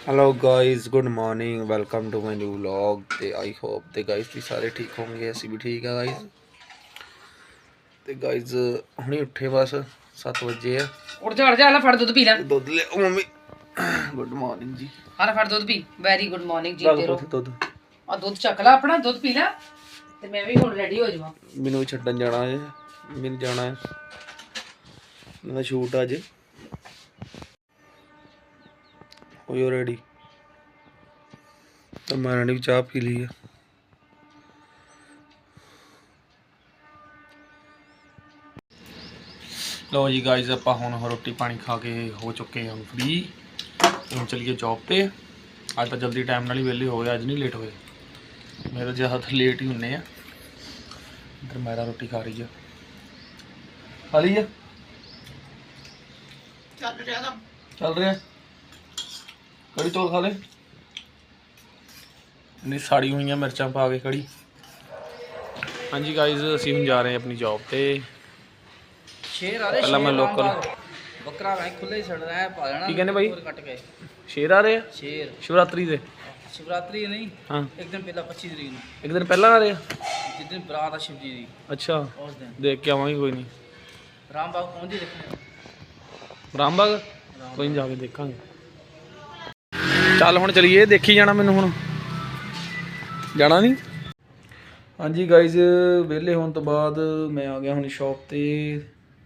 Hello guys good morning welcome to my new vlog ਤੇ I hop ਤੇ guys ਤੁਸੀਂ ਸਾਰੇ ਠੀਕ ਹੋਵੋਗੇ ਅਸੀਂ ਵੀ ਠੀਕ ਆ ਗਾਇਜ਼ ਤੇ ਗਾਇਜ਼ ਹੁਣੇ ਉੱਠੇ ਬਸ 7 ਵਜੇ ਆ ਉੱਠ ਜਾ ਉੱਠ ਜਾ ਲੈ ਫੜ ਦੁੱਧ ਪੀ ਲੈ ਦੁੱਧ ਲੈ ਮੰਮੀ ਗੁੱਡ ਮਾਰਨਿੰਗ ਜੀ ਹਾਂ ਫੜ ਦੁੱਧ ਪੀ ਵੈਰੀ ਗੁੱਡ ਮਾਰਨਿੰਗ ਜੀ ਤੇਰੋ ਦੁੱਧ ਆ ਦੁੱਧ ਚੱਕ ਲੈ ਆਪਣਾ ਦੁੱਧ ਪੀ ਲੈ ਤੇ ਮੈਂ ਵੀ ਹੁਣ ਰੈਡੀ ਹੋ ਜਾਵਾਂ ਮੈਨੂੰ ਵੀ ਛੱਡਣ ਜਾਣਾ ਹੈ ਮੈਨੂੰ ਜਾਣਾ ਹੈ ਮੇਰਾ ਸ਼ੂਟ ਅੱਜ ਹੋ ਯੂ ਰੈਡੀ। ਤਾਂ ਮੈਂ ਨੇ ਵੀ ਚਾਹ ਪੀ ਲਈ ਹੈ ਲੋ ਜੀ ਗਾਇਜ਼ ਆਪਾਂ ਹੁਣ ਰੋਟੀ ਪਾਣੀ ਖਾ ਕੇ ਹੋ ਚੁੱਕੇ ਹਾਂ ਫ੍ਰੀ ਹੁਣ ਚਲੀਏ ਜੌਬ ਤੇ। ਅੱਜ ਤਾਂ ਜਲਦੀ ਟਾਈਮ ਨਾਲ ਹੀ ਵਿਹਲੇ ਹੋ ਗਏ ਅੱਜ ਨਹੀਂ ਲੇਟ ਹੋਏ। ਮੇਰੇ ਜ਼ਿਆਦਾਤਰ ਲੇਟ ਹੀ ਹੁੰਨੇ ਆ। ਇੱਧਰ ਮੈਰਾ ਰੋਟੀ ਖਾ ਰਹੀ ਆ। ਖਾ ਲਈ ਆ? ਚੱਲ ਰਿਹਾ ਚੱਲ ਰਿਹਾ? ਕੜੀ ਚੌਲ ਖਾ ਲੈ। ਨਹੀਂ ਸਾੜੀ ਹੋਈਆਂ ਮਿਰਚਾਂ ਪਾ ਕੇ ਕੜੀ ਹਾਂਜੀ ਗਾਇਜ਼ ਅਸੀਂ ਹੁਣ ਜਾ ਰਹੇ ਹਾਂ ਆਪਣੀ ਜੌਬ ਤੇ। ਸ਼ੇਰ ਆ ਪਹਿਲਾਂ ਮੈਂ ਲੋਕਲ ਬੱਕਰਾ ਵੈ ਖੁੱਲੇ ਹੀ ਛੱਡ ਰਿਹਾ ਪਾ ਲੈਣਾ ਕੀ ਕਹਿੰਦੇ ਬਾਈ? ਕੱਟ ਕੇ। ਸ਼ੇਰ ਆ ਰਹੇ ਆ? ਸ਼ੇਰ। ਸ਼ਿਵਰਾਤਰੀ ਦੇ। ਸ਼ਿਵਰਾਤਰੀ ਨਹੀਂ ਹਾਂ। ਇੱਕ ਦਿਨ ਪਹਿਲਾਂ 25 ਤਰੀਕ ਨੂੰ। ਇੱਕ ਦਿਨ ਪਹਿਲਾਂ ਆ ਰਹੇ ਆ? ਜਿਸ ਦਿਨ ਬਰਾਤ ਆ ਸ਼ਿਵ ਜੀ ਦੀ। ਅੱਛਾ। ਉਸ ਦਿਨ। ਦੇਖ ਕੇ ਆਵਾਂਗੇ ਕੋਈ ਨਹੀਂ। ਰਾਮ ਬਾਗ ਪਹੁੰਚੀ ਦੇਖਣਾ। ਰਾਮਬਾਗ? ਕੋਈ ਨਹੀਂ ਜਾ ਕੇ ਦੇਖਾਂਗੇ। ਚੱਲ ਹੁਣ ਚਲੀਏ ਦੇਖੀ ਜਾਣਾ ਮੈਨੂੰ ਹੁਣ। ਜਾਣਾ ਨਹੀਂ? ਹਾਂਜੀ ਗਾਇਜ਼ ਵਿਹਲੇ ਹੋਣ ਤੋਂ ਬਾਅਦ ਮੈਂ ਆ ਗਿਆ ਹੁਣ ਸ਼ਾਪ ਤੇ।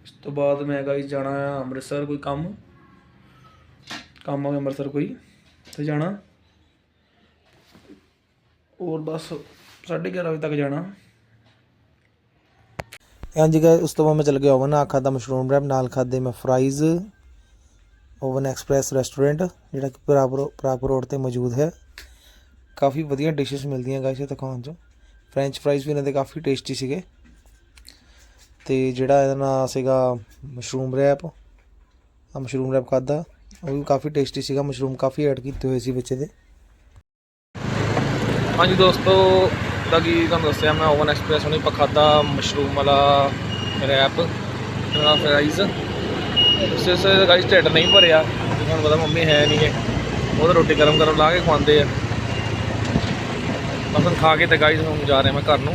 ਇਸ ਤੋਂ ਬਾਅਦ ਮੈਂ ਗਾਇਜ਼ ਜਾਣਾ ਆ ਅੰਮ੍ਰਿਤਸਰ ਕੋਈ ਕੰਮ। ਕੰਮ ਆ ਗਿਆ ਅੰਮ੍ਰਿਤਸਰ ਕੋਈ ਤੇ ਜਾਣਾ। ਹੋਰ ਬਸ 11:30 ਵਜੇ ਤੱਕ ਜਾਣਾ। ਹਾਂਜੀ ਗਾਇਸ ਉਸ ਤੋਂ ਬਾਅਦ ਮੈਂ ਚਲ ਗਿਆ ਓਵਨ ਆ ਖਾਦਾ ਮਸ਼ਰੂਮ ਰੈਪ ਨਾਲ ਖਾਦੇ ਮੈਂ ਫਰਾਈਜ਼ ਓਵਨ ਐਕਸਪ੍ਰੈਸ ਰੈਸਟੋਰੈਂਟ ਜਿਹੜਾ ਕਿ ਪ੍ਰਾਪਰ ਪ੍ਰਾਪਰ ਰੋਡ ਤੇ ਮੌਜੂਦ ਹੈ। ਕਾਫੀ ਵਧੀਆ ਡਿਸ਼ਸ ਮਿਲਦੀਆਂ ਗਾਇਸ ਇੱਥੇ ਦੁਕਾਨ 'ਚ। ਫ੍ਰੈਂਚ ਫਰਾਈਜ਼ ਵੀ ਇਹਨਾਂ ਦੇ ਕਾਫੀ ਟੇਸਟੀ ਸੀਗੇ। ਤੇ ਜਿਹੜਾ ਇਹਦਾ ਨਾਂ ਸੀਗਾ ਮਸ਼ਰੂਮ ਰੈਪ ਆ ਮਸ਼ਰੂਮ ਰੈਪ ਖਾਦਾ ਉਹ ਵੀ ਕਾਫੀ ਟੇਸਟੀ ਸੀਗਾ ਮਸ਼ਰੂਮ ਕਾਫੀ ਐਡ ਕੀਤੇ ਹੋਏ ਸੀ ਵਿੱਚ ਦੇ ਹਾਂਜੀ ਦੋਸਤੋ ਦਾ ਕੀ ਤੁਹਾਨੂੰ ਦੱਸਿਆ, ਮੈਂ ਓਵਨ ਐਕਸਪ੍ਰੈਸ ਹੁਣੇ ਪਖਾਦਾ ਮਸ਼ਰੂਮ ਵਾਲਾ ਰੈਪ ਨਾਲ ਫਰਾਈਜ਼ ਉਸ ਇਸ ਗਾਈਸ ਢਿੱਡ ਨਹੀਂ ਭਰਿਆ। ਤੁਹਾਨੂੰ ਪਤਾ ਮੰਮੀ ਹੈ ਨਹੀਂ ਹੈ ਉਹ ਤਾਂ ਰੋਟੀ ਗਰਮ ਗਰਮ ਲਾ ਕੇ ਖਵਾਉਂਦੇ ਆ। ਬਸ ਖਾ ਕੇ ਤੇ ਗਾਈਸ ਹੁਣ ਜਾ ਰਿਹਾ ਮੈਂ ਘਰ ਨੂੰ।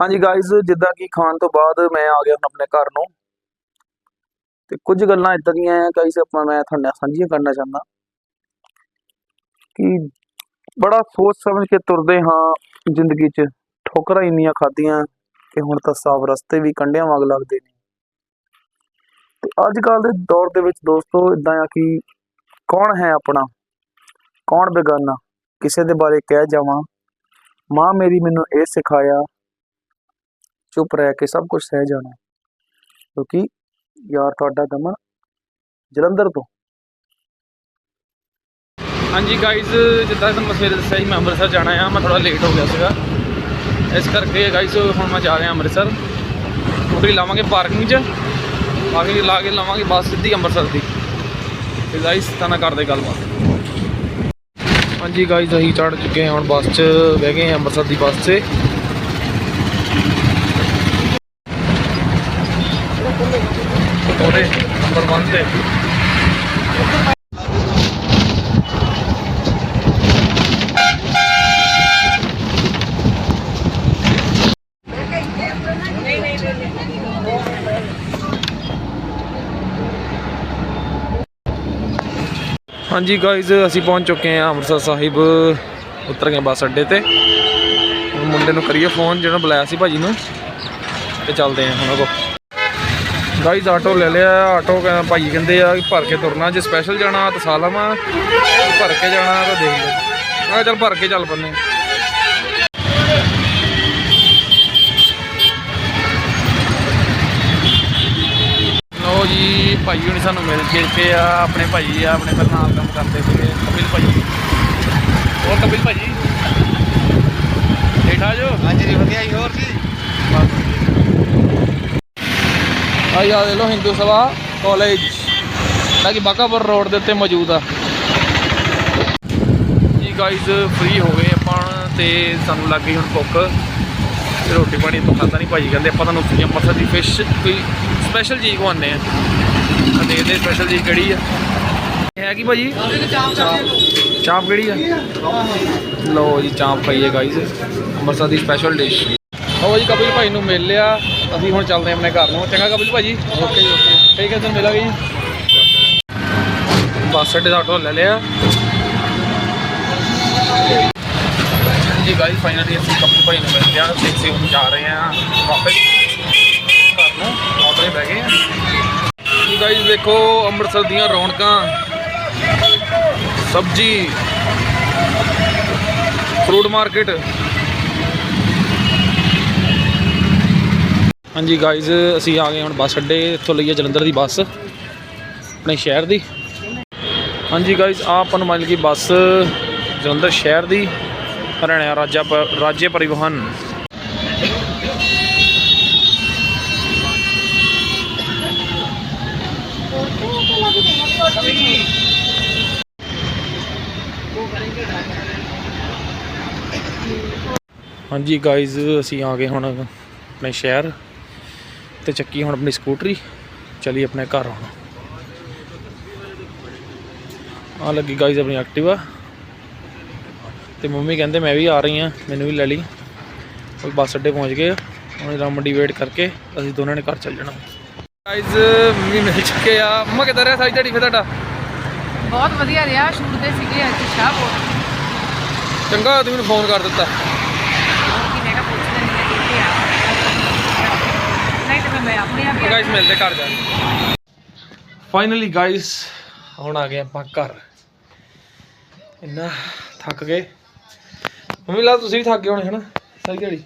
ਹਾਂਜੀ ਗਾਈਸ ਜਿੱਦਾਂ ਕਿ ਖਾਣ ਤੋਂ ਬਾਅਦ ਮੈਂ ਆ ਗਿਆ ਹੁਣ ਆਪਣੇ ਘਰ ਨੂੰ। ਤੇ ਕੁਝ ਗੱਲਾਂ ਇਦਾਂ ਦੀਆਂ ਆ ਗਾਈਸ ਆਪਾਂ ਮੈਂ ਤੁਹਾਡੇ ਨਾਲ ਸਾਂਝੀਆਂ ਕਰਨਾ ਚਾਹੁੰਦਾ। ਕਿ ਬੜਾ ਸੋਚ ਸਮਝ ਕੇ ਤੁਰਦੇ ਹਾਂ ਜ਼ਿੰਦਗੀ 'ਚ। ਠੋਕਰਾਂ ਇੰਨੀਆਂ ਖਾਧੀਆਂ ਕਿ ਹੁਣ ਤਾਂ ਸਾਫ਼ ਰਸਤੇ ਵੀ ਕੰਡਿਆਂ ਵਾਂਗ ਲੱਗਦੇ ਨੇ। ਤੇ ਅੱਜ ਕੱਲ ਦੇ ਦੌਰ ਦੇ ਵਿੱਚ ਦੋਸਤੋ ਇਦਾਂ ਆ ਕਿ ਕੌਣ ਹੈ ਆਪਣਾ? ਕੌਣ ਬੇਗਾਨਾ? ਕਿਸੇ ਦੇ ਬਾਰੇ ਕਹਿ ਜਾਵਾਂ। ਮਾਂ ਮੇਰੀ ਮੈਨੂੰ ਇਹ ਸਿਖਾਇਆ, ਚੁੱਪ ਰਹਿ ਕੇ ਸਭ ਕੁਝ ਸਹਿ ਜਾਣਾ। ਕਿਉਂਕਿ ਯਾਰ ਤੁਹਾਡਾ ਦਮਨ ਜਲੰਧਰ ਤੋਂ। ਹਾਂਜੀ ਗਾਇਜ਼ ਜਿੱਦਾਂ ਤੁਹਾਨੂੰ ਮੈਂ ਸਵੇਰੇ ਦੱਸਿਆ ਸੀ, ਮੈਂ ਅੰਮ੍ਰਿਤਸਰ ਜਾਣਾ ਆ। ਮੈਂ ਥੋੜਾ ਲੇਟ ਹੋ ਗਿਆ ਸੀਗਾ। ਇਸ ਕਰਕੇ ਗਾਇਜ਼ ਹੁਣ ਮੈਂ ਜਾ ਰਿਹਾ ਅੰਮ੍ਰਿਤਸਰ। ਸਕੂਟਰੀ ਲਾਵਾਂਗੇ ਪਾਰਕਿੰਗ 'ਚ। ਪਾਰਕਿੰਗ ਲਾ ਕੇ ਲਵਾਂਗੇ, ਬੱਸ ਸਿੱਧੀ ਅੰਮ੍ਰਿਤਸਰ ਦੀ। ਤੇ ਗਾਇਜ਼ ਤਾਂ ਨਾ ਕਰਦੇ ਗੱਲਬਾਤ। ਹਾਂਜੀ ਗਾਇਜ਼ ਅਸੀਂ ਚੜ ਚੁੱਕੇ ਹਾਂ ਹੁਣ ਬੱਸ 'ਚ, ਬਹਿ ਗਏ ਹਾਂ ਅੰਮ੍ਰਿਤਸਰ ਦੀ ਬੱਸ 'ਤੇ ਉਹਦੇ ਨੰਬਰ 1 ਤੇ। ਹਾਂਜੀ ਗਾਇਜ਼ ਅਸੀਂ ਪਹੁੰਚ ਚੁੱਕੇ ਹਾਂ ਅੰਮ੍ਰਿਤਸਰ ਸਾਹਿਬ ਉਤਰ ਗਏ ਬੱਸ ਅੱਡੇ ਤੇ। ਹੁਣ ਮੁੰਡੇ ਨੂੰ ਕਰੀਏ ਫੋਨ ਜਿਹੜਾ ਬੁਲਾਇਆ ਸੀ ਭਾਜੀ ਨੂੰ। ਤੇ ਚੱਲਦੇ ਹਾਂ ਹੁਣ ਅੱਗੋਂ। ਗਾਇਜ਼ ਆਟੋ ਲੈ ਲਿਆ ਆਟੋ ਕਹਿੰਦਾ ਭਾਜੀ ਕਹਿੰਦੇ ਆ ਭਰ ਕੇ ਤੁਰਨਾ, ਜੇ ਸਪੈਸ਼ਲ ਜਾਣਾ ਤਾਂ ਸਾਲਮ ਆ ਭਰ ਕੇ ਜਾਣਾ ਤਾਂ ਦੇਖ ਲਓ। ਮੈਂ ਚੱਲ ਭਰ ਕੇ ਚੱਲ ਪੰਨੇ ਲੋ ਜੀ ਭਾਈ ਹੁਣੀ ਸਾਨੂੰ ਮਿਲ ਕੇ ਇੱਥੇ ਆ ਆਪਣੇ ਭਾਈ ਆ ਆਪਣੇ ਪਹਿਲਾਂ ਨਾਲ ਕੰਮ ਕਰਦੇ ਸੀਗੇ। ਕਪਿਲ ਭਾਈ। ਹੋਰ ਕਪਿਲ ਭਾਜੀ ਠੀਕ ਠਾਕ ਜੋ? ਹਾਂਜੀ ਜੀ ਵਧੀਆ ਜੀ ਹੋਰ ਜੀ? ਆ ਦੇ ਲੋ ਹਿੰਦੂ ਸਭਾ ਕਾਲਜ ਜਿਹੜਾ ਕਿ ਬਾਕਾਪੁਰ ਰੋਡ ਦੇ ਉੱਤੇ ਮੌਜੂਦ ਆ। ਜੀ ਗਾਇਜ਼ ਫ੍ਰੀ ਹੋ ਗਏ ਆਪਾਂ ਤੇ ਸਾਨੂੰ ਲੱਗ ਗਈ ਹੁਣ ਭੁੱਖ। ਰੋਟੀ ਪਾਣੀ ਤੋਂ ਖਾਦਾ ਨਹੀਂ ਭਾਜੀ ਕਹਿੰਦੇ ਆਪਾਂ ਤੁਹਾਨੂੰ ਫ੍ਰੀ ਅੰਮ੍ਰਿਤਸਰ ਦੀ ਫਿਸ਼ ਕੋਈ ਸਪੈਸ਼ਲ ਚੀਜ਼ ਖਵਾਉਂਦੇ ਆ। ਆ ਦੇਖਦੇ ਸਪੈਸ਼ਲ ਚੀਜ਼ ਕਿਹੜੀ ਆ। ਹੈ ਕੀ ਭਾਜੀ? ਚਾਪ ਕਿਹੜੀ ਆ? ਲਓ ਜੀ ਚਾਂਪ ਖਾਈਏ ਗਾਈਜ਼ ਅੰਮ੍ਰਿਤਸਰ ਦੀ ਸਪੈਸ਼ਲ ਡਿਸ਼ ਲਓ ਜੀ ਕਪਿਲ ਭਾਈ ਨੂੰ ਮਿਲ ਲਿਆ। ਅਸੀਂ ਹੁਣ ਚੱਲਦੇ ਹਾਂ ਆਪਣੇ ਘਰ ਨੂੰ। ਚੰਗਾ ਕਪਿਲ ਭਾਜੀ? ਓਕੇ ਜੀ ਓਕੇ ਠੀਕ ਹੈ ਤੁਹਾਨੂੰ ਮਿਲਾਂਗੇ ਜੀ। ਬੱਸ ਅੱਡੇ ਦਾ ਆਟੋ ਲੈ ਲਿਆ। ਜੀ ਗਾਈਜ਼ ਫਾਈਨਲੀ ਅਸੀਂ ਕਪਿਲ ਭਾਈ ਨੂੰ ਮਿਲ ਗਿਆ ਤੇ ਅਸੀਂ ਹੁਣ ਜਾ ਰਹੇ ਹਾਂ ਵਾਪਸ ਘਰ ਨੂੰ ਆਟੋ 'ਤੇ ਬਹਿ ਗਏ ਹਾਂ। ਜੀ ਗਾਈਜ਼ ਦੇਖੋ ਅੰਮ੍ਰਿਤਸਰ ਦੀਆਂ ਰੌਣਕਾਂ। ਸਬਜੀ ਫਰੂਟ ਮਾਰਕੀਟ ਹਾਂਜੀ ਗਾਇਜ਼ ਅਸੀਂ ਆ ਗਏ ਹੁਣ ਬੱਸ ਅੱਡੇ, ਇੱਥੋਂ ਲਈਏ ਜਲੰਧਰ ਦੀ ਬੱਸ, ਆਪਣੇ ਸ਼ਹਿਰ ਦੀ। ਹਾਂਜੀ ਗਾਇਜ਼ ਆ ਆਪਾਂ ਨੂੰ ਮਿਲ ਗਈ ਬੱਸ ਜਲੰਧਰ ਸ਼ਹਿਰ ਦੀ। ਹਰਿਆਣਾ ਰਾਜਾ ਪ- ਰਾਜੇ ਪਰਿਵਹਨ। ਹਾਂਜੀ ਗਾਇਜ਼ ਅਸੀਂ ਆ ਗਏ ਹੁਣ ਆਪਣੇ ਸ਼ਹਿਰ ਤੇ ਚੱਕੀ ਹੁਣ ਆਪਣੀ ਸਕੂਟਰੀ। ਚਲੀ ਆਪਣੇ ਘਰ ਹੁਣ। ਆ ਲੱਗੀ ਗਾਇਜ਼ ਆਪਣੀ ਐਕਟਿਵਾ ਤੇ ਮੰਮੀ ਕਹਿੰਦੇ ਮੈਂ ਵੀ ਆ ਰਹੀ ਆ ਮੈਨੂੰ ਵੀ ਲੈ ਲਈ। ਉਹ ਬੱਸ ਅੱਡੇ ਪਹੁੰਚ ਗਏ। ਹੁਣ ਇਹਦਾ ਮੰਡੀ ਵੇਟ ਕਰਕੇ ਅਸੀਂ ਦੋਨਾਂ ਨੇ ਘਰ ਚੱਲ ਜਾਣਾ। ਗਾਇਜ਼ ਮੰਮੀ ਮਿਲ ਚੁੱਕੇ ਆ। ਮੰਮਾ ਕਿੱਧਰ ਰਿਹਾ ਸਾਈ ਤੁਹਾਡੀ ਫਿਰ ਤੁਹਾਡਾ? ਬਹੁਤ ਵਧੀਆ ਰਿਹਾ। ਸ਼ੂਟ ਦੇ ਸੀਗੇ ਅੱਜ ਸ਼ਾਹਪੁਰ ਚੰਗਾ ਤੁਸੀਂ ਮੈਨੂੰ ਫੋਨ ਕਰ ਦਿੱਤਾ। ਤਾਂ ਗਾਇਸ ਮਿਲਦੇ ਘਰ ਜਾ ਫਾਈਨਲੀ ਗਾਇਸ ਹੁਣ ਆ ਗਏ ਆਪਾਂ ਘਰ। ਇੰਨਾ ਥੱਕ ਗਏ। ਮੰਮੀ ਲਾ ਤੁਸੀਂ ਵੀ ਥੱਕ ਗਏ ਹੋਣੇ ਹਨਾ? ਸਾਰੀ ਦਿਹਾੜੀ?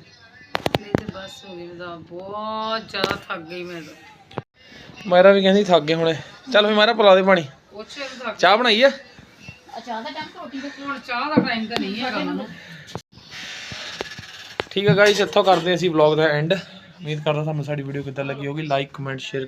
ਨਹੀਂ ਤੇ ਬਸ ਹੋ ਗਈ ਮੈਂ ਤਾਂ ਬਹੁਤ ਜ਼ਿਆਦਾ ਥੱਕ ਗਈ ਮੈਂ ਤਾਂ। ਮਾਇਰਾ ਵੀ ਕਹਿੰਦੀ ਥੱਕ ਗਏ ਹੋਣੇ। ਚੱਲ ਫੇ ਮਾਇਰਾ ਪਿਲਾ ਦੇ ਪਾਣੀ। ਥੱਕ ਚਾਹ ਬਣਾਈ ਆ? ਹੁਣ ਚਾਹ ਦਾ ਟਾਈਮ ਤਾਂ ਨਹੀਂ ਹੈਗਾ ਮੈਨੂੰ। ਠੀਕ ਹੈ ਗਾਇਸ ਇੱਥੋਂ ਕਰਦੇ ਅਸੀਂ ਵਲੌਗ ਦਾ ਐਂਡ ਉਮੀਦ ਕਰਦਾ ਤੁਹਾਨੂੰ ਸਾਡੀ ਵੀਡੀਓ ਕਿੱਦਾਂ ਲੱਗੀ ਹੋਗੀ ਲਾਈਕ ਕਮੈਂਟ ਸ਼ੇਅਰ